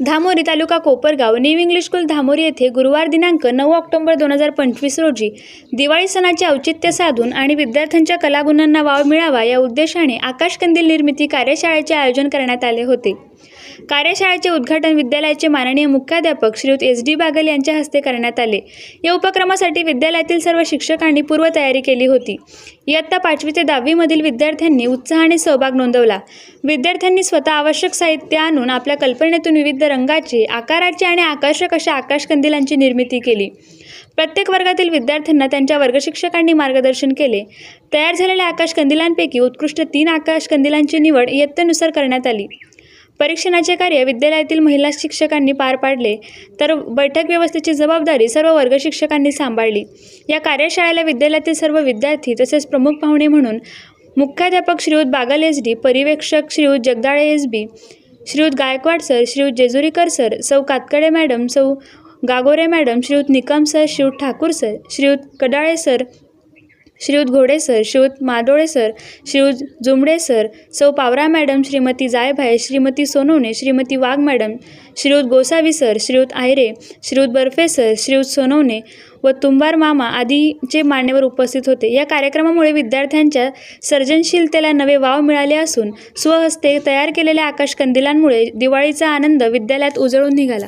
Dhamori taluka Kopargaon new English school Dhamori येथे गुरुवार दिनांक नऊ ऑक्टोबर दोन हजार पंचवीस रोजी दिवाळी सणाचे औचित्य साधून आणि विद्यार्थ्यांच्या कलागुणांना वाव मिळावा या उद्देशाने आकाशकंदील निर्मिती कार्यशाळेचे आयोजन करण्यात आले होते. कार्यशाळेचे उद्घाटन विद्यालयाचे माननीय मुख्याध्यापक श्रीयुत एस डी बागल यांच्या हस्ते करण्यात आले. या उपक्रमासाठी विद्यालयातील सर्व शिक्षकांनी पूर्वतयारी केली होती. इयत्ता पाचवी ते दहावीमधील विद्यार्थ्यांनी उत्साहाने सहभाग नोंदवला. विद्यार्थ्यांनी स्वतः आवश्यक साहित्य आणून आपल्या कल्पनेतून विविध रंगाचे आकाराचे आणि आकर्षक अशा आकाशकंदिलांची निर्मिती केली. प्रत्येक वर्गातील विद्यार्थ्यांना त्यांच्या वर्गशिक्षकांनी मार्गदर्शन केले. तयार झालेल्या आकाशकंदिलांपैकी उत्कृष्ट तीन आकाशकंदिलांची निवड इयत्तेनुसार करण्यात आली. परीक्षणाचे कार्य विद्यालयातील महिला शिक्षकांनी पार पाडले तर बैठक व्यवस्थेची जबाबदारी सर्व वर्ग शिक्षकांनी सांभाळली. या कार्यशाळेला विद्यालयातील सर्व विद्यार्थी तसेच प्रमुख पाहुणे म्हणून मुख्याध्यापक श्रीयुत बागल एस डी पर्यवेक्षक Shriyut Jagdale S B Shriyut Gaikwad sir Shriyut Jejurikar sir Sau Katkade madam Sau Gagore madam Shriyut Nikam sir Shriyut Thakur sir Shriyut Kadale sir Shriyut Ghode sir Shriyut Madole sir Shriyut Jumde sir Sau Pawara madam Shrimati Jaybhai Shrimati Sonawane Shrimati Wagh madam Shriyut Gosavi sir Shriyut Aayre Shriyut Barfe sir Shriyut Sonawane व तुंबार मामा आदीचे मान्यवर उपस्थित होते. या कार्यक्रमामुळे विद्यार्थ्यांच्या सर्जनशीलतेला नवे वाव मिळाले असून स्वहस्ते तयार केलेल्या आकाशकंदिलांमुळे दिवाळीचा आनंद विद्यालयात उजळून निघाला.